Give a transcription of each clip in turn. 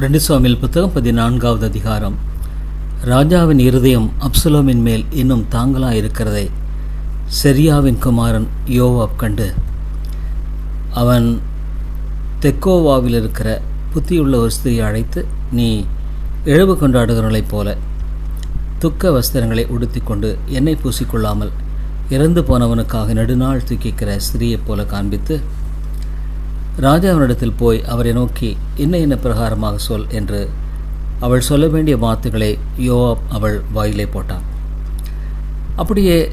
ரெண்டு சுவாமியில் புத்தகம் பதினான்காவது அதிகாரம். ராஜாவின் இருதயம் அப்சலோமின் மேல் இன்னும் தாங்களாக இருக்கிறதை செரியாவின் குமாரன் யோவாப் கண்டு அவன் தெக்கோவாவில் இருக்கிற புத்தியுள்ள ஒரு ஸ்திரியை அழைத்து நீ இழவு கொண்டாடுகிறவர்களைப் போல துக்க வஸ்திரங்களை உடுத்திக்கொண்டு எண்ணெய் பூசிக்கொள்ளாமல் இறந்து போனவனுக்காக நெடுநாள் தூக்கிக்கிற ஸ்திரியைப் போல காண்பித்து ராஜாவினிடத்தில் போய் அவரை நோக்கி என்ன என்ன பிரகாரமாக சொல்? என்று அவள் சொல்ல வேண்டிய வார்த்தைகளை யோவாப் அவள் வாயிலே போட்டான். அப்படியே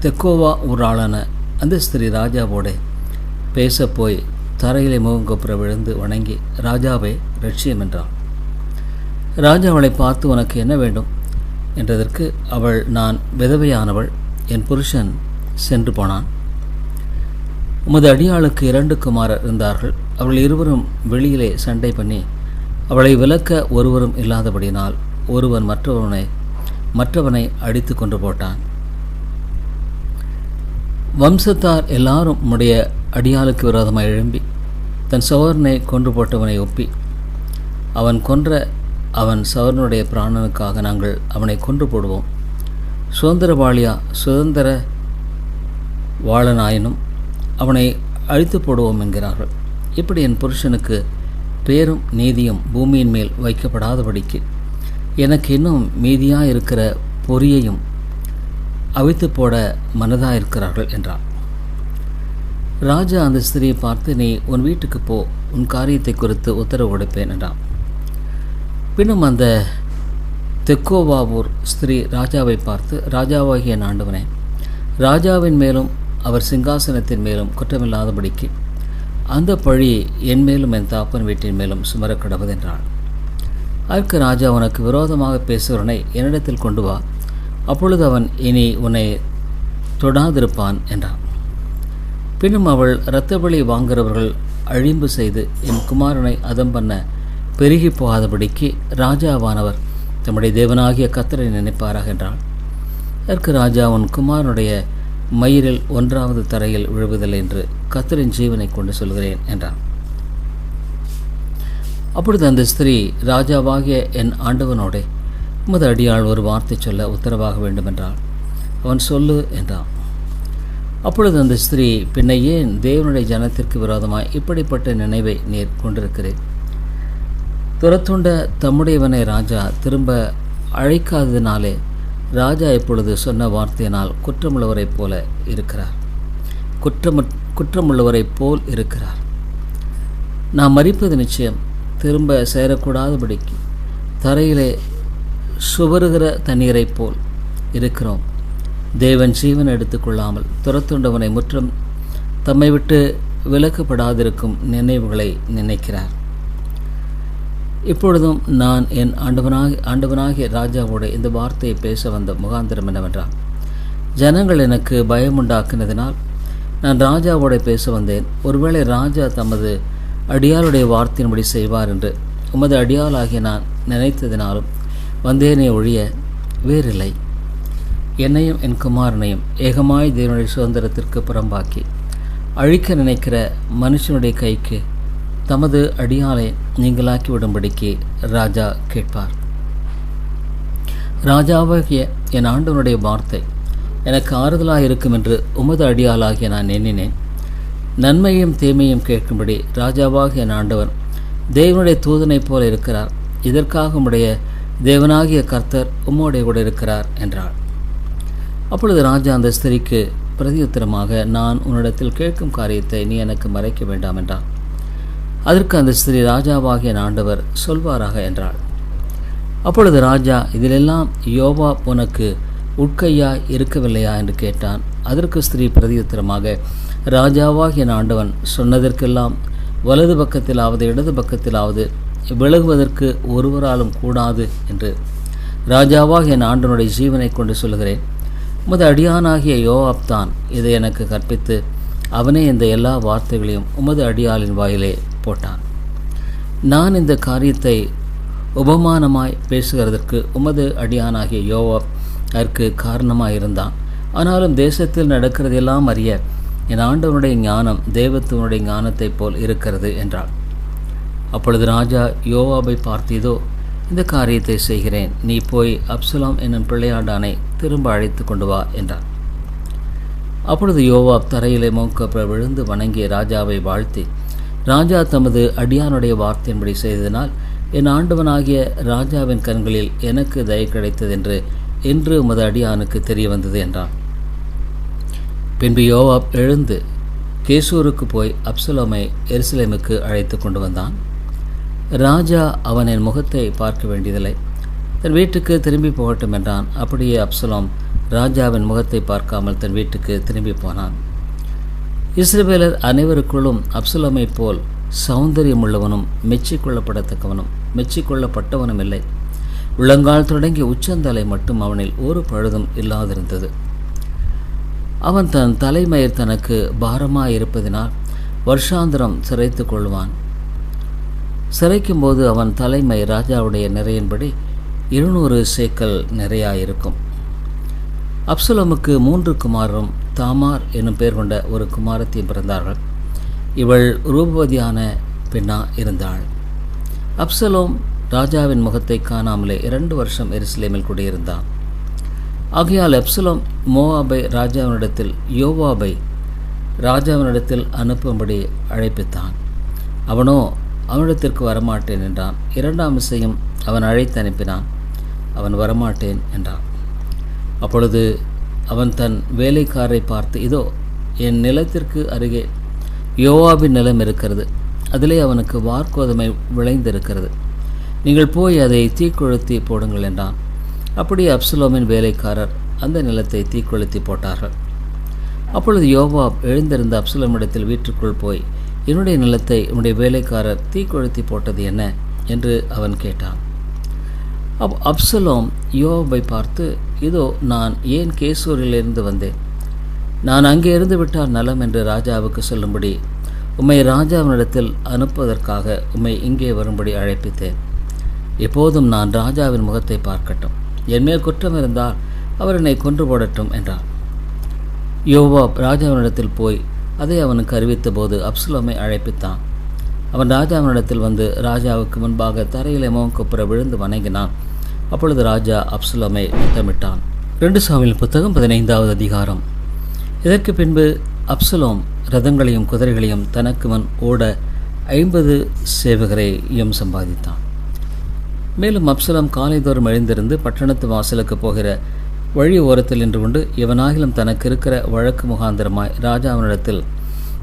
தெக்கோவா ஒரு ஆளான அந்த ஸ்திரீ ராஜாவோட பேச போய் தரையிலே முகங்கப்புற விழுந்து வணங்கி ராஜாவை ரட்சியம் என்றாள் ராஜா அவளை பார்த்து உனக்கு என்ன வேண்டும்? என்றதற்கு அவள் நான் விதவையானவள் என் புருஷன் சென்று போனான். உமது அடியாளுக்கு இரண்டு குமாரர் இருந்தார்கள். அவர்கள் இருவரும் வெளியிலே சண்டை பண்ணி அவளை விலக்க ஒருவரும் இல்லாதபடியினால் ஒருவன் மற்றவனை மற்றவனை அடித்து கொண்டு போட்டான். வம்சத்தார் எல்லாரும் உம்முடைய அடியாளுக்கு விரோதமாக எழும்பி தன் சவரனை கொன்று போட்டவனை ஒப்பி அவன் கொன்ற அவன் சவரனுடைய பிராணனுக்காக நாங்கள் அவனை கொன்று போடுவோம். சுதந்திரவாளியா சுதந்திர வாழனாயினும் அவனை அழித்து போடுவோம் என்கிறார்கள். இப்படி என் புருஷனுக்கு பேரும் நீதியும் பூமியின் மேல் வைக்கப்படாதபடிக்கு? எனக்கு இன்னும் மீதியாக இருக்கிற பொறியையும் அவித்து போட மனதாக இருக்கிறார்கள் என்றார். ராஜா அந்த ஸ்திரியை பார்த்து நீ உன் வீட்டுக்கு போ உன் காரியத்தை குறித்து உத்தரவு கொடுப்பேன் என்றான். பின்னும் அந்த தெக்கோவாவூர் ஸ்திரீ ராஜாவை பார்த்து ராஜாவாகிய ஆண்டவனே ராஜாவின் மேலும் அவர் சிங்காசனத்தின் மேலும் குற்றமில்லாதபடிக்கு அந்த பழி என் மேலும் என் தாப்பன் வீட்டின் மேலும் சுமர கடவுதென்றாள் அதற்கு ராஜா உனக்கு விரோதமாக பேசுகிறவனை என்னிடத்தில் கொண்டு வா. அப்பொழுது அவன் இனி உன்னை தொடாதிருப்பான் என்றான். பின்னும் அவள் இரத்தபலி வாங்குகிறவர்கள் அழிம்பு செய்து என் குமாரனை அதம் பண்ண பெருகி போகாதபடிக்கு ராஜாவானவர் தம்முடைய தேவனாகிய கத்தரை நினைப்பாராக என்றாள் அதற்கு ராஜா உன் குமாரனுடைய மயிரில் ஒன்றாவது தரையில் விழுவதில்லை என்று கத்தரின் ஜீவனை கொண்டு சொல்கிறேன் என்றான். அப்பொழுது அந்த ஸ்திரீ ராஜாவாகிய என் ஆண்டவனோடே உமது அடியாள் ஒரு வார்த்தை சொல்ல உத்தரவாக வேண்டுமென்றாள். அவன் சொல்லு என்றான். அப்பொழுது அந்த ஸ்திரீ பின்ன ஏன் தேவனுடைய ஜனத்திற்கு விரோதமாய் இப்படிப்பட்ட நினைவை நீர் கொண்டிருக்கிறேன் துரத்துண்ட தம்முடையவனை ராஜா திரும்ப அழைக்காததினாலே ராஜா இப்பொழுது சொன்ன வார்த்தையினால் குற்றமுள்ளவரைப் போல இருக்கிறார். குற்றம குற்றமுள்ளவரைப் போல் இருக்கிறார். நாம் மறிப்பது நிச்சயம். திரும்ப சேரக்கூடாதபடிக்கு தரையிலே சுவருகிற தண்ணீரைப் போல் இருக்கிறோம். தேவன் ஜீவன் எடுத்துக்கொள்ளாமல் துரத்துண்டவனை முற்றம் தம்மை விட்டு விலக்கப்படாதிருக்கும் நினைவுகளை நினைக்கிறார். இப்பொழுதும் நான் என் ஆண்டவனாக ஆண்டவனாகிய ராஜாவோட இந்த வார்த்தையை பேச வந்த முகாந்திரம் என்னவென்றால் ஜனங்கள் எனக்கு பயமுண்டாக்கினதினால் நான் ராஜாவோட பேச வந்தேன். ஒருவேளை ராஜா தமது அடியாளுடைய வார்த்தையின்படி செய்வார் என்று உமது அடியாளாகிய நான் நினைத்ததினாலும் வந்தேனே ஒழிய வேறில்லை. என்னையும் என் குமாரனையும் ஏகமாய் தேவனுடைய சுதந்திரத்திற்கு புறம்பாக்கி அழிக்க நினைக்கிற மனுஷனுடைய கைக்கு தமது அடியாலை நீங்களாக்கி விடும்படிக்கு ராஜா கேட்பார். ராஜாவாகிய என் ஆண்டவனுடைய வார்த்தை எனக்கு ஆறுதலாக இருக்கும் என்று உமது அடியாளாகிய நான் எண்ணினேன். நன்மையும் தீமையும் கேட்கும்படி ராஜாவாகிய என் ஆண்டவன் தேவனுடைய தூதனைப் போல இருக்கிறார். இதற்காக உம்முடைய தேவனாகிய கர்த்தர் உம்மோடைய கூட இருக்கிறார் என்றாள் அப்பொழுது ராஜா அந்த ஸ்திரிக்கு பிரதியுத்தரமாக நான் உன்னிடத்தில் கேட்கும் காரியத்தை நீ எனக்கு மறைக்க வேண்டாம் என்றான் அதற்கு அந்த ஸ்திரீ ராஜாவாகிய ஆண்டவர் சொல்வாராக என்றாள். அப்பொழுது ராஜா இதிலெல்லாம் யோவா உனக்கு உட்கையா இருக்கவில்லையா? என்று கேட்டான். அதற்கு ஸ்திரீ பிரதியுத்தரமாக ராஜாவாகிய ஆண்டவன் சொன்னதற்கெல்லாம் வலது பக்கத்திலாவது இடது பக்கத்திலாவது விலகுவதற்கு ஒருவராலும் கூடாது என்று ராஜாவாகிய ஆண்டனுடைய ஜீவனை கொண்டு சொல்கிறேன் உமது அடியானாகிய யோவாப் தான் இதை எனக்கு கற்பித்து அவனே இந்த எல்லா வார்த்தைகளையும் உமது அடியாளின் வாயிலே போட்டான். நான் இந்த காரியத்தை உபமானமாய் பேசுகிறதற்கு உமது அடியானாகிய யோவா அதற்கு காரணமாக இருந்தான் ஆனாலும் தேசத்தில் நடக்கிறதெல்லாம் அறிய என் ஆண்டவனுடைய ஞானம் தேவத்துவனுடைய ஞானத்தைப் போல் இருக்கிறது என்றாள். அப்பொழுது ராஜா யோவாபை பார்த்தீதோ இந்த காரியத்தை செய்கிறேன் நீ போய் அப்சலாம் என்னும் பிள்ளையாண்டானை திரும்ப அழைத்து கொண்டு வா என்றார் அப்பொழுது யோவாப் தரையிலே மோக்கப்ப விழுந்து வணங்கி ராஜாவை வாழ்த்தி ராஜா தமது அடியானுடைய வார்த்தையின்படி செய்ததினால் என் ஆண்டவனாகிய ராஜாவின் கண்களில் எனக்கு தயை கிடைத்ததென்று என்று உமது அடியானுக்கு தெரிய வந்தது என்றான். பின்பு யோவாப் எழுந்து கேசூருக்கு போய் அப்சலோமை எருசலேமுக்கு அழைத்து கொண்டு வந்தான். ராஜா அவன் என் முகத்தை பார்க்க வேண்டியதில்லை. தன் வீட்டுக்கு திரும்பி போகட்டும் என்றான். அப்படியே அப்சலோம் ராஜாவின் முகத்தை பார்க்காமல் தன் வீட்டுக்கு திரும்பி போனான். இஸ்ரவேலர் அனைவருக்குள்ளும் அப்சலோமை போல் சௌந்தரியமுள்ளவனும் மெச்சிக்கொள்ளப்படத்தக்கவனும் மெச்சிக்கொள்ளப்பட்டவனும் இல்லை உள்ளங்கால் தொடங்கி உச்சந்தலை மட்டும் அவனில் ஒரு பழுதும் இல்லாதிருந்தது. அவன் தன் தலைமயிர் தனக்கு பாரமாயிருப்பதினால் வருஷாந்திரம் சிறைத்து கொள்வான். சிறைக்கும் போது அவன் தலைமை ராஜாவுடைய நிறையின்படி இருநூறு சேக்கல் நிறையாயிருக்கும். அப்சுலமுக்கு மூன்று குமாரரும் தாமார் என்னும் பெயர் கொண்ட ஒரு குமாரத்தையும் பிறந்தார்கள். இவள் ரூபவதியான பெண்ணா இருந்தாள். அப்சலோம் ராஜாவின் முகத்தை காணாமலே இரண்டு வருஷம் எருசலேமில் குடியிருந்தான். ஆகையால் அப்சலோம் மோவாபை ராஜாவினிடத்தில் யோவாபை ராஜாவினிடத்தில் அனுப்பும்படி அழைப்பித்தான். அவனோ அவனிடத்திற்கு வரமாட்டேன் என்றான். இரண்டாம் இசையும் அவன் அழைத்து அனுப்பினான். அவன் வரமாட்டேன் என்றான். அப்பொழுது அவன் தன் வேலைக்காரை பார்த்து இதோ என் நிலத்திற்கு அருகே யோவாவின் நிலம் இருக்கிறது. அதிலே அவனுக்கு வார்கோதுமை விளைந்திருக்கிறது. நீங்கள் போய் அதை தீக்குழுத்தி போடுங்கள் என்றான். அப்படி அப்சலோமின் வேலைக்காரர் அந்த நிலத்தை தீக்குழுத்தி போட்டார்கள். அப்பொழுது யோவாப் எழுந்திருந்த அப்சலோமிடத்தில் வீட்டுக்குள் போய் என்னுடைய நிலத்தை உன்னுடைய வேலைக்காரர் தீக்குழுத்தி போட்டது என்ன? என்று அவன் கேட்டான். அப் அப்சலோம் யோவாபை பார்த்து இதோ நான் ஏன் கேசூரிலிருந்து வந்தேன்? நான் அங்கே இருந்து விட்டால் நலம் என்று ராஜாவுக்கு சொல்லும்படி உம்மை ராஜாவினிடத்தில் அனுப்புவதற்காக உம்மை இங்கே வரும்படி அழைப்பித்தேன். எப்போதும் நான் ராஜாவின் முகத்தை பார்க்கட்டும். என் மேல் குற்றம் இருந்தால் அவர் என்னை கொன்று போடட்டும் என்றார் யோவாப் ராஜாவினிடத்தில் போய் அதை அவனுக்கு அறிவித்த போது அப்சுலோமை அழைப்பித்தான். அவன் ராஜாவினிடத்தில் வந்து ராஜாவுக்கு முன்பாக தரையிலே மோங்குப்புற விழுந்து வணங்கினான். அப்பொழுது ராஜா அப்சுலமை முத்தமிட்டான் ரெண்டு சாமியின் புத்தகம் பதினைந்தாவது அதிகாரம். இதற்கு பின்பு அப்சலோம் ரதங்களையும் குதிரைகளையும் தனக்கு முன் ஓட ஐம்பது சேவகரையும் சம்பாதித்தான். மேலும் அப்சலம் காலைதோறும் எழுந்திருந்து பட்டணத்து வாசலுக்கு போகிற வழி ஓரத்தில் நின்று கொண்டு எவனாகிலும் தனக்கு இருக்கிற வழக்கு முகாந்திரமாய் ராஜா அவனிடத்தில்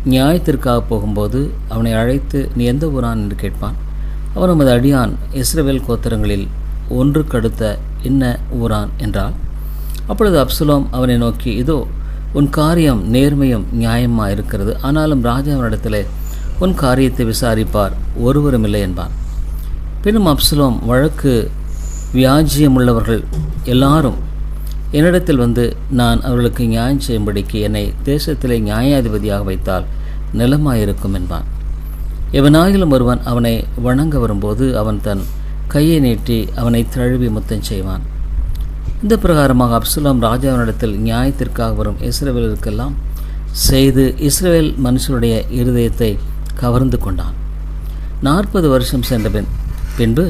நியாயத்திற்காக போகும்போது அவனை அழைத்து நீ எந்த ஊரான்? என்று கேட்பான். அவன் நமது அடியான் இஸ்ரவேல் கோத்திரங்களில் ஒன்று கடுத்த இன்ன ஊரான் என்றால் அப்பொழுது அப்சுலோம் அவனை நோக்கி இதோ உன் காரியம் நேர்மையும் நியாயமாக இருக்கிறது ஆனாலும் ராஜா அவனிடத்தில் உன் காரியத்தை விசாரிப்பார் ஒருவரும் இல்லை என்பான். பின்னும் அப்சலோம் வழக்கு வியாஜியமுள்ளவர்கள் எல்லாரும் என்னிடத்தில் வந்து நான் அவர்களுக்கு நியாயம் செய்யும்படிக்கு என்னை தேசத்திலே நியாயாதிபதியாக வைத்தால் நிலமாயிருக்கும் என்பான். எவனாயிலும் ஒருவன் அவனை வணங்க வரும்போது அவன் தன் கையை நீட்டி அவனை தழுவி முத்தம் செய்வான். இந்த பிரகாரமாக அப்சுலாம் ராஜாவினிடத்தில் நியாயத்திற்காக வரும் இஸ்ரவேலருக்கெல்லாம் செய்து இஸ்ரவேல் மனுஷனுடைய இருதயத்தை கவர்ந்து கொண்டான். நாற்பது வருஷம் சென்றபின் பின்பு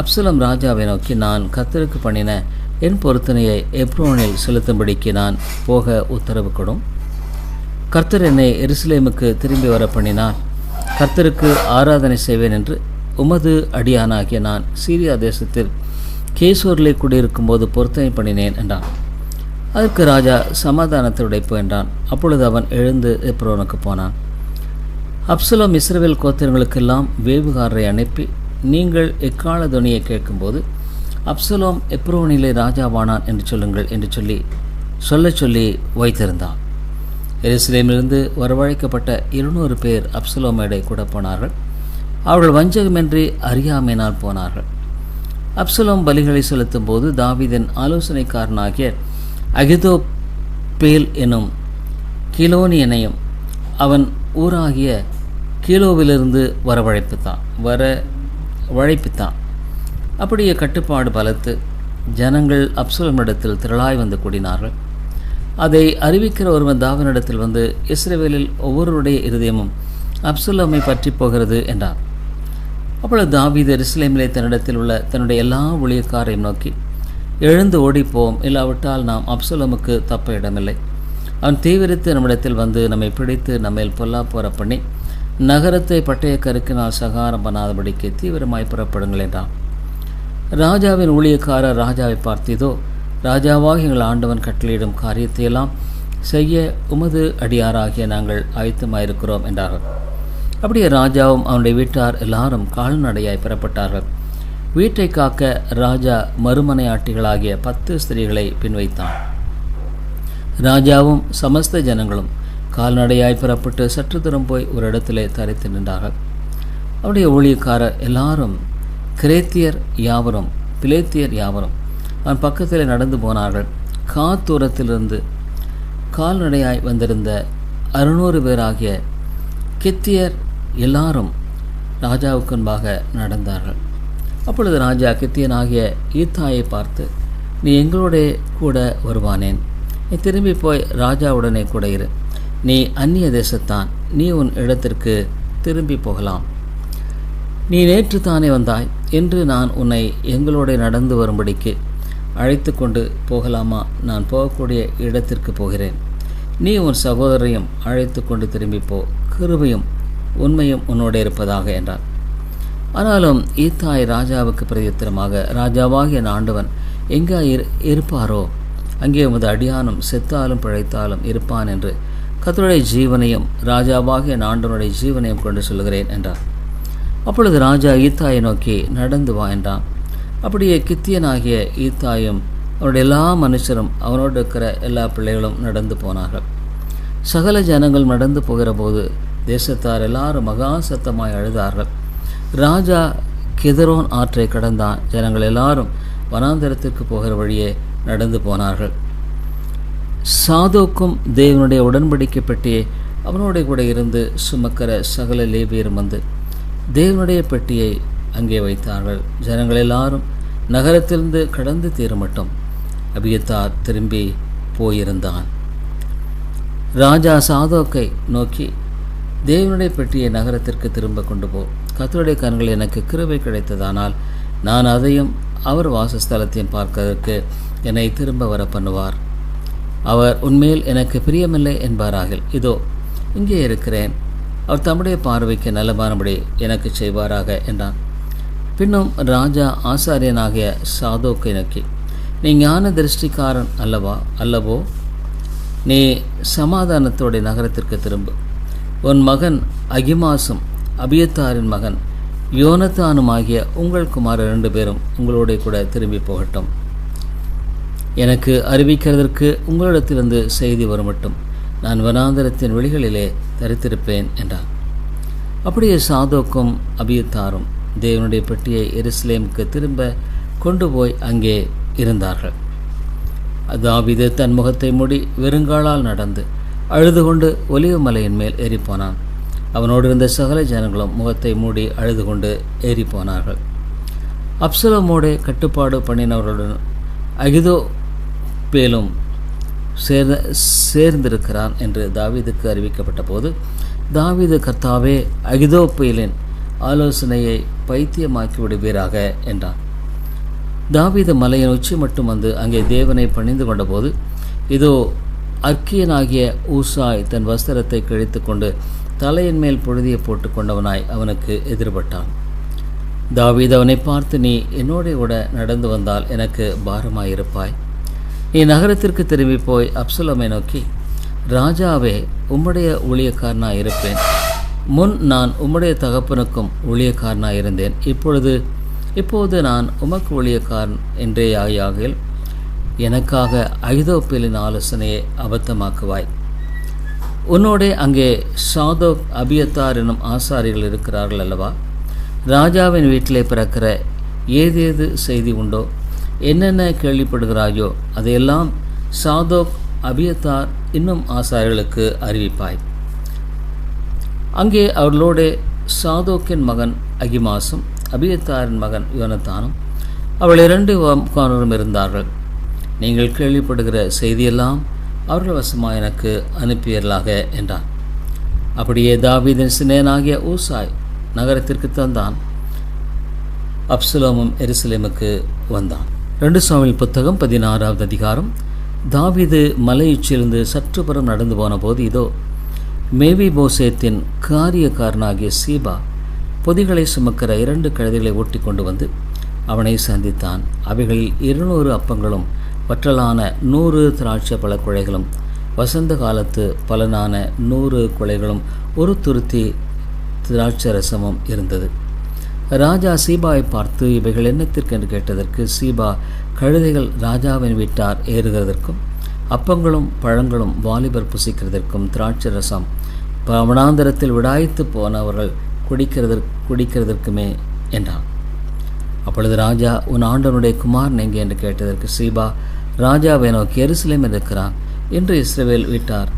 அப்சலம் ராஜாவை நோக்கி நான் கத்தருக்கு பண்ணின என் பொருத்தனையை எப்ரோனில் செலுத்தும்படிக்கு நான் போக உத்தரவு கொடும். கர்த்தர் என்னை எருசலேமுக்கு திரும்பி வர பண்ணினார் கர்த்தருக்கு ஆராதனை செய்வேன் என்று உமது அடியானாகிய நான் சீரியா தேசத்தில் கேசூரிலே குடியிருக்கும் போது பொருத்தனை பண்ணினேன் என்றான். அதற்கு ராஜா சமாதானத்தை உடைப்பு என்றான். அப்பொழுது அவன் எழுந்து எப்ரோனுக்கு போனான். அப்சலோம் இஸ்ரவேல் கோத்திரங்களுக்கெல்லாம் வேவுகாரரை அனுப்பி நீங்கள் எக்கால துணியை கேட்கும்போது அப்சலோம் எப்ரோனிலே ராஜாவானான் என்று சொல்லுங்கள் என்று சொல்லி சொல்ல சொல்லி வைத்திருந்தான். எருசலேமிலிருந்து வரவழைக்கப்பட்ட இருநூறு பேர் அப்சலோமேடை கூட போனார்கள். அவர்கள் வஞ்சகமின்றி அறியாமையினால் போனார்கள். அப்சலோம் பலிகளை செலுத்தும் போது தாவிதன் ஆலோசனைக்காரனாகிய அகிதோ பேல் எனும் கிலோனியனையும் அவன் ஊராகிய கீலோவிலிருந்து வரவழைப்புத்தான் வர வழைப்பித்தான். அப்படியே கட்டுப்பாடு பலத்து ஜனங்கள் அப்சலமிடத்தில் திரளாய் வந்து கூடினார்கள். அதை அறிவிக்கிற ஒருவன் தாவனிடத்தில் வந்து இஸ்ரேவேலில் ஒவ்வொருவருடைய இருதயமும் அப்சுல்லாமை பற்றி போகிறது என்றார் அப்பொழுது தாவீது எருசலேமிலே தன்னிடத்தில் உள்ள தன்னுடைய எல்லா ஊழியக்காரையும் நோக்கி எழுந்து ஓடிப்போம். இல்லாவிட்டால் நாம் அப்சலமுக்கு தப்ப இடமில்லை அவன் தீவிரித்து நம்மிடத்தில் வந்து நம்மை பிடித்து நம்மேல் பொல்லா போற பண்ணி நகரத்தை பட்டய கருக்கினால் சகாரம் பண்ணாதபடிக்கு தீவிரமாய் புறப்படுங்கள் என்றான். ராஜாவின் ஊழியக்காரர் ராஜாவை பார்த்ததோ ராஜாவாக எங்கள் ஆண்டவன் கட்டளையிடும் காரியத்தையெல்லாம் செய்ய உமது அடியாராகிய நாங்கள் ஆயத்தமாயிருக்கிறோம் என்றார்கள். அப்படியே ராஜாவும் அவனுடைய வீட்டார் எல்லாரும் கால்நடையாய் பெறப்பட்டார்கள். வீட்டை காக்க ராஜா மறுமனையாட்டிகளாகிய பத்து ஸ்திரீகளை பின்வைத்தான். ராஜாவும் சமஸ்த ஜனங்களும் கால்நடையாய் பெறப்பட்டு சற்று தூரம் போய் ஒரு இடத்திலே தரைத்து நின்றார்கள். அவருடைய ஊழியக்காரர் எல்லாரும் கிரேத்தியர் யாவரும் பிலேத்தியர் யாவரும் அவன் பக்கத்தில் நடந்து போனார்கள். காத்தூரத்திலிருந்து கால்நடையாய் வந்திருந்த அறுநூறு பேராகிய கித்தியர் எல்லாரும் ராஜாவுக்கு முன்பாக நடந்தார்கள். அப்பொழுது ராஜா கித்தியன் ஆகிய ஈத்தாயை பார்த்து நீ எங்களோட கூட வருவானேன். நீ திரும்பி போய் ராஜாவுடனே கூட இரு. நீ அந்நிய தேசத்தான். நீ உன் இடத்திற்கு திரும்பி போகலாம். நீ நேற்று தானே வந்தாய். என்று நான் உன்னை எங்களோட நடந்து வரும்படிக்கு அழைத்து கொண்டு போகலாமா? நான் போகக்கூடிய இடத்திற்கு போகிறேன். நீ உன் சகோதரையும் அழைத்து கொண்டு திரும்பி போ. கிருபையும் உண்மையும் உன்னோடு இருப்பதாக என்றார். ஆனாலும் ஈத்தாய் ராஜாவுக்கு பிரதித்திரமாக ராஜாவாகிய ஆண்டவன் எங்கே இரு இருப்பாரோ? அங்கே உமது அடியானும் செத்தாலும் பிழைத்தாலும் இருப்பான் என்று கத்தருடைய ஜீவனையும் ராஜாவாகிய ஆண்டவனுடைய ஜீவனையும் கொண்டு சொல்கிறேன் என்றார். அப்பொழுது ராஜா ஈத்தாயை நோக்கி நடந்து வா என்றான். அப்படியே கித்தியனாகிய ஈத்தாயும் அவருடைய எல்லா மனுஷரும் அவனோடு இருக்கிற எல்லா பிள்ளைகளும் நடந்து போனார்கள். சகல ஜனங்கள் நடந்து போகிற போது தேசத்தார் எல்லாரும் மகா சத்தமாய் அழுதார்கள். ராஜா கிதரோன் ஆற்றை கடந்தான். ஜனங்கள் எல்லாரும் வனாந்தரத்திற்கு போகிற வழியே நடந்து போனார்கள். சாதோக்கும் தேவனுடைய உடன்படிக்கை பெட்டியை அவனோட கூட இருந்து சுமக்கிற சகல லேபியரும் வந்து தேவனுடைய பெட்டியை அங்கே வைத்தார்கள். ஜனங்கள் எல்லாரும் நகரத்திலிருந்து கடந்து தீர மட்டும் அபியத்தார் திரும்பி போயிருந்தான். ராஜா சாதோக்கை நோக்கி தேவனுடைய பெட்டியை நகரத்திற்கு திரும்ப கொண்டு போ. கத்தருடைய கண்கள் எனக்கு கிருவை கிடைத்ததானால் நான் அதையும் அவர் வாசஸ்தலத்தையும் பார்க்கறதற்கு என்னை திரும்ப வர பண்ணுவார். அவர் உண்மையில் எனக்கு பிரியமில்லை என்பாராகில் இதோ இங்கே இருக்கிறேன். அவர் தம்முடைய பார்வைக்கு நலமானபடி எனக்கு செய்வாராக என்றான். பின்னும் ராஜா ஆசாரியனாகிய சாதோக்கை நோக்கி நீ ஞான திருஷ்டிக்காரன் அல்லவா? அல்லவோ நீ சமாதானத்தோடைய நகரத்திற்கு திரும்பு. உன் மகன் அகிமாசும் அபியத்தாரின் மகன் யோனத்தானும் ஆகிய உங்கள் குமார் ரெண்டு பேரும் உங்களோட கூட திரும்பி போகட்டும். எனக்கு அறிவிக்கிறதற்கு உங்களிடத்திலிருந்து செய்தி வரமட்டும். நான் வனாந்தரத்தின் வெளிகளிலே தரித்திருப்பேன் என்றார் அப்படியே சாதோக்கும் அபியத்தாரும் தேவனுடைய பெட்டியை எருசலேமுக்கு திரும்ப கொண்டு போய் அங்கே இருந்தார்கள். அதாவிது தன் முகத்தை மூடி வெறுங்காலால் நடந்து அழுது கொண்டு ஒலிவு மலையின் மேல் ஏறிப்போனான். அவனோடு இருந்த சகல ஜனங்களும் முகத்தை மூடி அழுது கொண்டு ஏறிப்போனார்கள். அப்சலமோடே கட்டுப்பாடு பண்ணினவர்களுடன் அகிதோ பேலும் சேர்ந்த சேர்ந்திருக்கிறான் என்று தாவீதுக்கு அறிவிக்கப்பட்ட போது தாவீது கர்த்தாவே அகிதோ பேலின் ஆலோசனையை பைத்தியமாக்கி விடுவீராக என்றான். தாவீது மலையின் உச்சி மட்டும் வந்து அங்கே தேவனை பணிந்து கொண்டபோது இதோ அர்க்கியனாகிய ஊசாய் தன் வஸ்திரத்தை கிழித்து கொண்டு தலையின் மேல் பொழுதியை போட்டு கொண்டவனாய் அவனுக்கு எதிர்பட்டான். தாவீது அவனை பார்த்து நீ என்னோட கூட நடந்து வந்தால் எனக்கு பாரமாயிருப்பாய். நீ நகரத்திற்கு திரும்பி போய் அப்சலமை நோக்கி ராஜாவே உம்முடைய ஊழியக்காரனாக இருப்பேன் முன் நான் உம்முடைய தகப்பனுக்கும் ஊழியக்காரனாக இருந்தேன் இப்பொழுது இப்போது நான் உமக்கு ஊழியக்காரன் என்றே ஆகியாகில் எனக்காக ஐதோப்பியலின் ஆலோசனையை அபத்தமாக்குவாய். உன்னோடே அங்கே சாதோக் அபியத்தார் எனும் ஆசாரிகள் இருக்கிறார்கள் அல்லவா? ராஜாவின் வீட்டிலே பிறக்கிற ஏதேது செய்தி உண்டோ? என்னென்ன கேள்விப்படுகிறாயோ அதையெல்லாம் சாதோக் அபியத்தார் இன்னும் ஆசாரிகளுக்கு அறிவிப்பாய். அங்கே அவர்களோடு சாதோக்கின் மகன் அகிமாசும் அபியத்தாரின் மகன் யோனத்தானும் அவள் இரண்டு இருந்தார்கள். நீங்கள் கேள்விப்படுகிற செய்தியெல்லாம் அவர்கள் வசமாக எனக்கு அனுப்பியர்களாக என்றான். அப்படியே தாவீதின் சினேனாகிய ஊசாய் நகரத்திற்கு தந்தான். அப்சுலோமும் எருசலேமுக்கு வந்தான். ரெண்டு சாமி புத்தகம் பதினாறாவது அதிகாரம். தாவீது சற்று புறம் நடந்து போன போது இதோ மேவி போசேத்தின் காரியக்காரனாகிய சீபா பொதிகளை சுமக்கிற இரண்டு கழுதைகளை ஓட்டி கொண்டு வந்து அவனை சந்தித்தான். அவைகளில் இருநூறு அப்பங்களும் வற்றலான நூறு திராட்சை பல குழைகளும் வசந்த காலத்து பலனான நூறு குழைகளும் ஒரு துருத்தி திராட்சை ரசமும் இருந்தது. ராஜா சீபாவை பார்த்து இவைகள் என்னத்திற்கு என்று கேட்டதற்கு சீபா கழுதைகள் ராஜாவின் வீட்டார் ஏறுகிறதற்கும் அப்பங்களும் பழங்களும் வாலிபர் புசிக்கிறதற்கும் திராட்சை ரசம் வனாந்தரத்தில் விடாய்த்து போனவர்கள் குடிக்கிறதற்கு குடிக்கிறதற்குமே என்றான். அப்பொழுது ராஜா உன் ஆண்டனுடைய குமார் எங்கே? என்று கேட்டதற்கு சீபா ராஜாவை நோக்கி எருசலேம் இருக்கிறான் என்று இஸ்ரவேல் விட்டார்.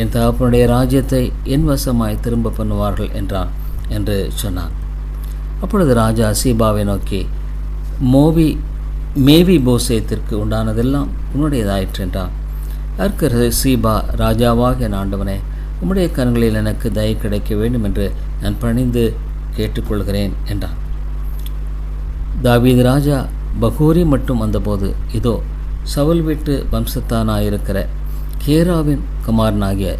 என் தகப்பனுடைய ராஜ்யத்தை என் வசமாய் திரும்ப பண்ணுவார்கள் என்றான் என்று சொன்னான். அப்பொழுது ராஜா சீபாவை நோக்கி மோவி மேவி போசேத்திற்கு உண்டானதெல்லாம் உன்னுடையதாயிற்று என்றான். அதற்கு சீபா ராஜாவாக என் ஆண்டவனே உம்முடைய கண்களில் எனக்கு தயை கிடைக்க வேண்டும் என்று நான் பணிந்து கேட்டுக்கொள்கிறேன் என்றான். தாவீது ராஜா பகூரி மட்டும் வந்தபோது இதோ சவல் வீட்டு வம்சத்தானாயிருக்கிற கேராவின் குமாரனாகிய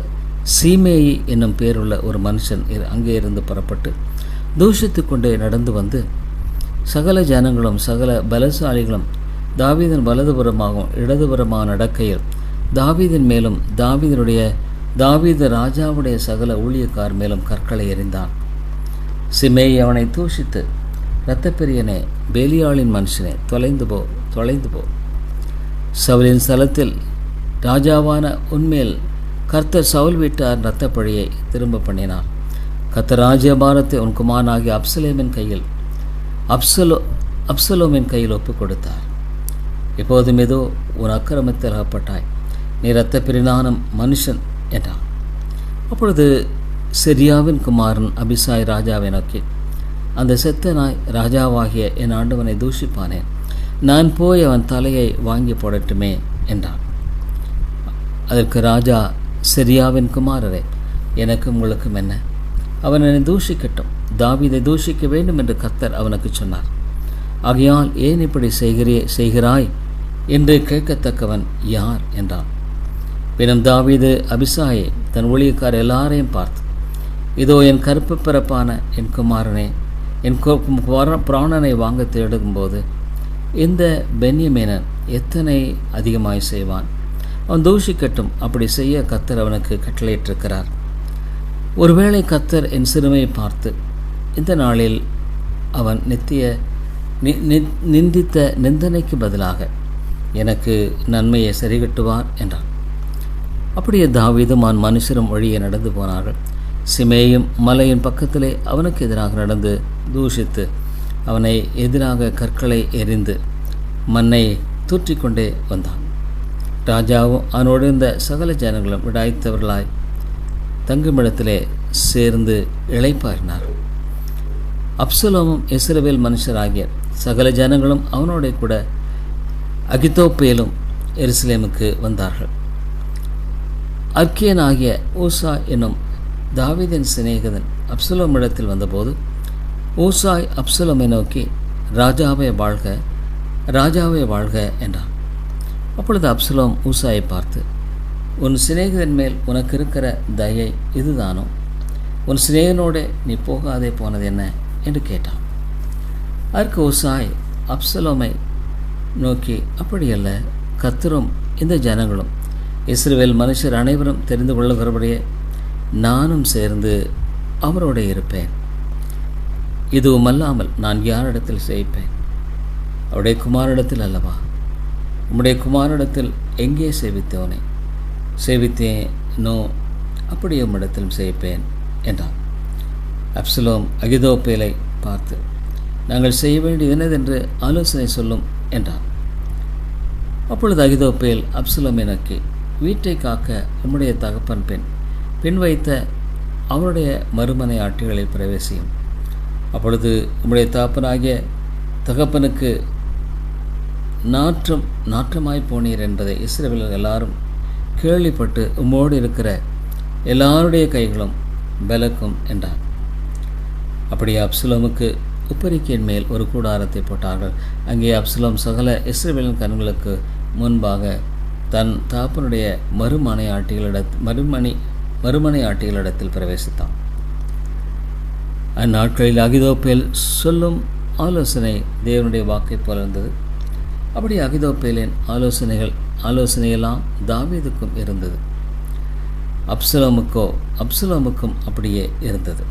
சீமேயி என்னும் பேருள்ள ஒரு மனுஷன் அங்கே இருந்து புறப்பட்டு தூஷித்து கொண்டே நடந்து வந்து சகல ஜனங்களும் சகல பலசாலிகளும் தாவீதன் வலதுபுறமாகவும் இடதுபுறமாக நடக்கையில் தாவீதன் மேலும் தாவீதனுடைய தாவீது ராஜாவுடைய சகல ஊழியக்கார் மேலும் கற்களை எறிந்தான். சிமேய் அவனை தூஷித்து இரத்தப்பெரியனே பேலியாளின் மனுஷனே தொலைந்து போ தொலைந்து போ. சவுலின் ஸ்தலத்தில் ராஜாவான உண்மையில் கர்த்தர் சவுல் வீட்டார் இரத்தப்பழியை திரும்ப பண்ணினார். கர்த்தர் ராஜ்யபாரத்தை உன் குமாரனாகிய அப்சலேமின் கையில் அப்சலோ அப்சலோமின் கையில் ஒப்புக் கொடுத்தார் எப்போதும் ஏதோ உன் அக்கிரமத்தில் அகப்பட்டாய் நீ இரத்த பிரினானம் மனுஷன் என்றான் அப்பொழுது சிரியாவின் குமாரன் அபிசாய் ராஜாவை நோக்கி அந்த செத்த நாய் ராஜாவாகிய என் ஆண்டவனை தூஷிப்பானேன். நான் போய் அவன் தலையை வாங்கி போடட்டுமே என்றான். அதற்கு ராஜா சிரியாவின் குமாரரே எனக்கும் உங்களுக்கும் என்ன? அவன் என்னை தூஷிக்கட்டும். தாவீதை தூஷிக்க வேண்டும் என்று கத்தர் அவனுக்கு சொன்னார். ஆகையால் ஏன் இப்படி செய்கிறே செய்கிறாய்? என்று கேட்கத்தக்கவன் யார்? என்றான். பின்னும் தாவீது அபிசாயை தன் ஊழியக்கார் எல்லாரையும் பார்த்து இதோ என் கருப்பு பிறப்பான என் குமாரனே என் கு- பிராணனை வாங்க தேடும்போது இந்த பென்யமேனன் எத்தனை அதிகமாய் செய்வான்? அவன் தூஷிக்கட்டும் அப்படி செய்ய கத்தர் அவனுக்கு கட்டளையிட்டிருக்கிறார். ஒருவேளை கத்தர் என் சிறுமையை பார்த்து இந்த நாளில் அவன் நித்திய நி- நி- நிந்தித்த நிந்தனைக்கு பதிலாக எனக்கு நன்மையை சரிகட்டுவார் என்றான். அப்படியே தாவீதும் மனுஷரும் வழியே நடந்து போனார்கள். சிமேயும் மலையின் பக்கத்திலே அவனுக்கு எதிராக நடந்து தூஷித்து அவனை எதிராக கற்களை எறிந்து மண்ணை தூற்றிக்கொண்டே வந்தான். ராஜாவும் அவனோடு இருந்த சகல ஜனங்களும் விடாய்த்தவர்களாய் தங்குமிடத்திலே சேர்ந்து இளைப்பாறினார் அப்சலோமும் இஸ்ரவேல் மனுஷராகிய சகல ஜனங்களும் அவனோட கூட அகித்தோப்பேலும் எருசலேமுக்கு வந்தார்கள். அர்க்கியன் ஆகிய ஊசா என்னும் தாவிதன் சிநேகிதன் அப்சலோமிடத்தில் வந்தபோது ஓசாய் அப்சலோமை நோக்கி ராஜாவை வாழ்க ராஜாவை வாழ்க என்றான். அப்பொழுது அப்சலோம் ஊசாயை பார்த்து உன் சிநேகிதன் மேல் உனக்கு இருக்கிற தயை இதுதானோ? உன் சிநேகனோடு நீ போகாதே போனது என்ன? என்று கேட்டான். அதற்கு ஊசாய் அப்சலோமை நோக்கி அப்படியல்ல கத்தரும் இந்த ஜனங்களும் இஸ்ரேல் மனுஷர் அனைவரும் தெரிந்து கொள்ளுகிறபடியே நானும் சேர்ந்து அவரோடு இருப்பேன். இதுவும் அல்லாமல் நான் யாரிடத்தில் செய்ப்பேன் அவருடைய குமாரிடத்தில் அல்லவா? உம்முடைய குமாரிடத்தில் எங்கே சேவித்தவனை சேவித்தேனோ அப்படி உம்மிடத்திலும் செய்ப்பேன் என்றான். அப்சலோம் அகிதோப்பேலை பார்த்து நாங்கள் செய்ய வேண்டிய என்னதென்று ஆலோசனை சொல்லும் என்றான். அப்பொழுது அகிதோப்பேல் அப்சலோமை நோக்கி வீட்டை காக்க உம்முடைய தகப்பன் பெண் பின் வைத்த அவருடைய மறுமனை ஆட்டிகளில் பிரவேசியும். அப்பொழுது உம்முடைய தாப்பனாகிய தகப்பனுக்கு நாற்றம் நாற்றமாய் போனீர் என்பதை இஸ்ரவேலர் எல்லாரும் கேள்விப்பட்டு உம்மோடு இருக்கிற எல்லாருடைய கைகளும் பலக்கும் என்றார். அப்படியே அப்சுலமுக்கு உப்பரிக்கையின் மேல் ஒரு கூடாரத்தை போட்டார்கள். அங்கே அப்சலோம் சகல இஸ்ரேலின் கண்களுக்கு முன்பாக தன் தாப்பனுடைய மறுமனை ஆட்டிகளிட மறுமணி மறுமனை ஆட்டிகளிடத்தில் பிரவேசித்தான். அந்நாட்களில் அகிதோப்பேல் சொல்லும் ஆலோசனை தேவனுடைய வாக்கை போல இருந்தது. அப்படி அகிதோப்பேலின் ஆலோசனைகள் ஆலோசனையெல்லாம் தாவீதுக்கும் இருந்தது. அப்சலோமுக்கோ அப்சலோமுக்கும் அப்படியே இருந்தது.